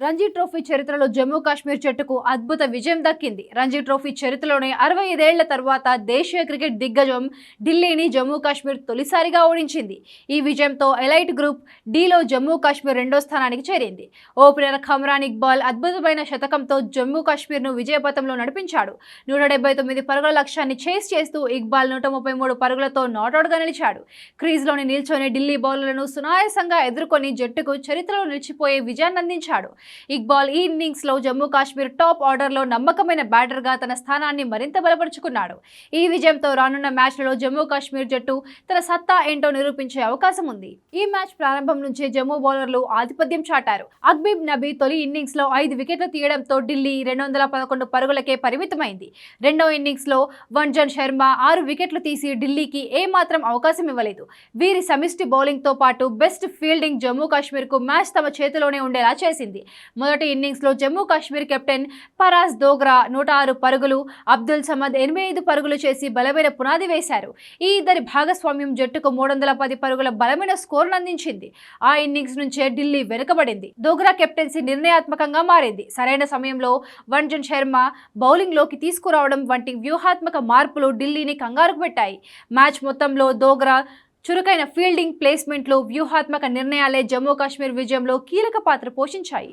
Ranji trophy చరిత్రలో జమ్మూ కాశ్మీర్ జట్టుకు అద్భుత విజయం దక్కింది. రంజీ ట్రోఫీ చరిత్రలోనే అరవై ఐదేళ్ళ తర్వాత దేశీయ క్రికెట్ దిగ్గజం ఢిల్లీని జమ్మూ కాశ్మీర్ తొలిసారిగా ఓడించింది. ఈ విజయంతో ఎలైట్ గ్రూప్ డీలో జమ్మూ కాశ్మీర్ రెండో స్థానానికి చేరింది. ఓపెనర్ ఖమ్రాన్ ఇక్బాల్ అద్భుతమైన శతకంతో జమ్మూ కాశ్మీర్ను విజయపథంలో నడిపించాడు. నూట డెబ్బై తొమ్మిది పరుగుల లక్ష్యాన్ని చేస్ చేస్తూ ఇక్బాల్ నూట ముప్పై మూడు పరుగులతో నాటౌట్గా నిలిచాడు. క్రీజ్లోని నిల్చొని ఢిల్లీ బౌలర్లను సునాయాసంగా ఎదుర్కొని జట్టుకు చరిత్రలో నిలిచిపోయే విజయాన్ని అందించాడు. ఇక్బాల్ ఈ ఇన్నింగ్స్లో జమ్మూ కాశ్మీర్ టాప్ ఆర్డర్లో నమ్మకమైన బ్యాటర్గా తన స్థానాన్ని మరింత బలపరుచుకున్నాడు. ఈ విజయంతో రానున్న మ్యాచ్లలో జమ్మూ కాశ్మీర్ జట్టు తన సత్తా ఏంటో నిరూపించే అవకాశం ఉంది. ఈ మ్యాచ్ ప్రారంభం నుంచే జమ్మూ బౌలర్లు ఆధిపత్యం చాటారు. అక్బీబ్ నబీ తొలి ఇన్నింగ్స్లో ఐదు వికెట్లు తీయడంతో ఢిల్లీ రెండు వందల పదకొండు పరుగులకే పరిమితమైంది. రెండో ఇన్నింగ్స్లో వంజన్ శర్మ ఆరు వికెట్లు తీసి ఢిల్లీకి ఏమాత్రం అవకాశం ఇవ్వలేదు. వీరి సమిష్టి బౌలింగ్తో పాటు బెస్ట్ ఫీల్డింగ్ జమ్మూ కాశ్మీర్కు మ్యాచ్ తమ చేతిలోనే ఉండేలా చేసింది. మొదటి ఇన్నింగ్స్లో జమ్మూ కాశ్మీర్ కెప్టెన్ పరాస్ దోగ్రా నూట ఆరు పరుగులు అబ్దుల్ సమద్ ఎనభై ఐదు పరుగులు చేసి బలమైన పునాది వేశారు. ఈ ఇద్దరి భాగస్వామ్యం జట్టుకు మూడు వందల పది పరుగుల బలమైన స్కోర్ను అందించింది. ఆ ఇన్నింగ్స్ నుంచే ఢిల్లీ వెనుకబడింది. దోగ్రా కెప్టెన్సీ నిర్ణయాత్మకంగా మారింది. సరైన సమయంలో వంజన్ శర్మ బౌలింగ్లోకి తీసుకురావడం వంటి వ్యూహాత్మక మార్పులు ఢిల్లీని కంగారుకు పెట్టాయి. మ్యాచ్ మొత్తంలో దోగ్రా చురుకైన ఫీల్డింగ్ ప్లేస్మెంట్లు వ్యూహాత్మక నిర్ణయాలే జమ్మూ కాశ్మీర్ విజయంలో కీలక పాత్ర పోషించాయి.